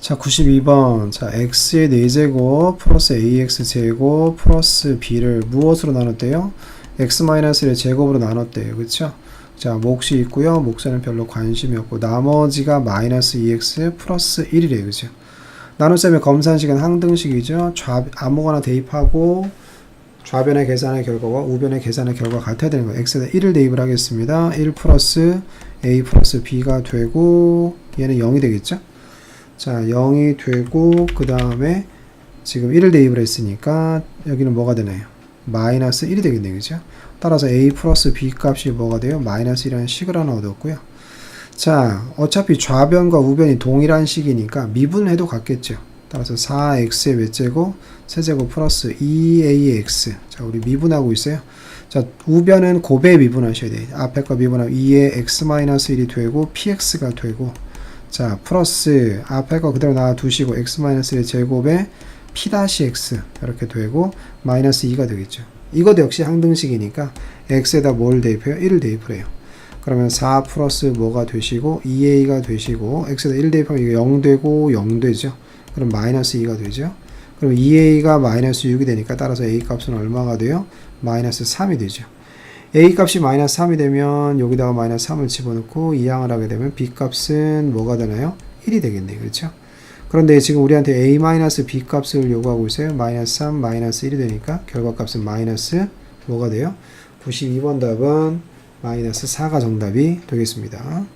자, 92번. 자, x의 4제곱 플러스 ax 제곱 플러스 b를 무엇으로 나눴대요? x-의 제곱으로 나눴대요. 그쵸? 자, 몫이 있고요. 몫에는 별로 관심이 없고 나머지가 마이너스 2x 플러스 1이래요. 그죠? 나눗셈의 검산식은 항등식이죠. 좌, 아무거나 대입하고 좌변의 계산의 결과와 우변의 계산의 결과가 같아야 되는 거예요. x에다 1을 대입을 하겠습니다. 1 플러스 a 플러스 b가 되고 얘는 0이 되겠죠? 자, 0이 되고 그 다음에 지금 1을 대입을 했으니까 여기는 뭐가 되나요? 마이너스 1이 되겠네요. 그죠? 따라서 a 플러스 b 값이 뭐가 돼요? 마이너스 1이라는 식을 하나 얻었고요. 자, 어차피 좌변과 우변이 동일한 식이니까 미분해도 같겠죠. 따라서 4x의 몇 제곱? 세제곱 플러스 2ax. 자, 우리 미분하고 있어요. 자, 우변은 곱에 미분하셔야 돼요. 앞에 거 미분하면 2의 x-1이 되고 px가 되고 자, 플러스 앞에 거 그대로 놔두시고 x-1의 제곱에 p-x 이렇게 되고 마이너스 2가 되겠죠. 이것도 역시 항등식이니까 x에다 뭘 대입해요? 1을 대입을 해요. 그러면 4 플러스 뭐가 되시고 2a가 되시고 x에다 1 대입하면 이거 0 되고 0 되죠. 그럼 마이너스 2가 되죠. 그럼 2a가 마이너스 6이 되니까 따라서 a 값은 얼마가 돼요? 마이너스 3이 되죠. A 값이 마이너스 3이 되면 여기다가 마이너스 3을 집어넣고 이항을 하게 되면 b 값은 뭐가 되나요? 1이 되겠네요. 그렇죠? 그런데 지금 우리한테 a 마이너스 b 값을 요구하고 있어요. 마이너스 3 마이너스 1이 되니까 결과값은 마이너스 뭐가 돼요? 92번 답은 마이너스 4가 정답이 되겠습니다.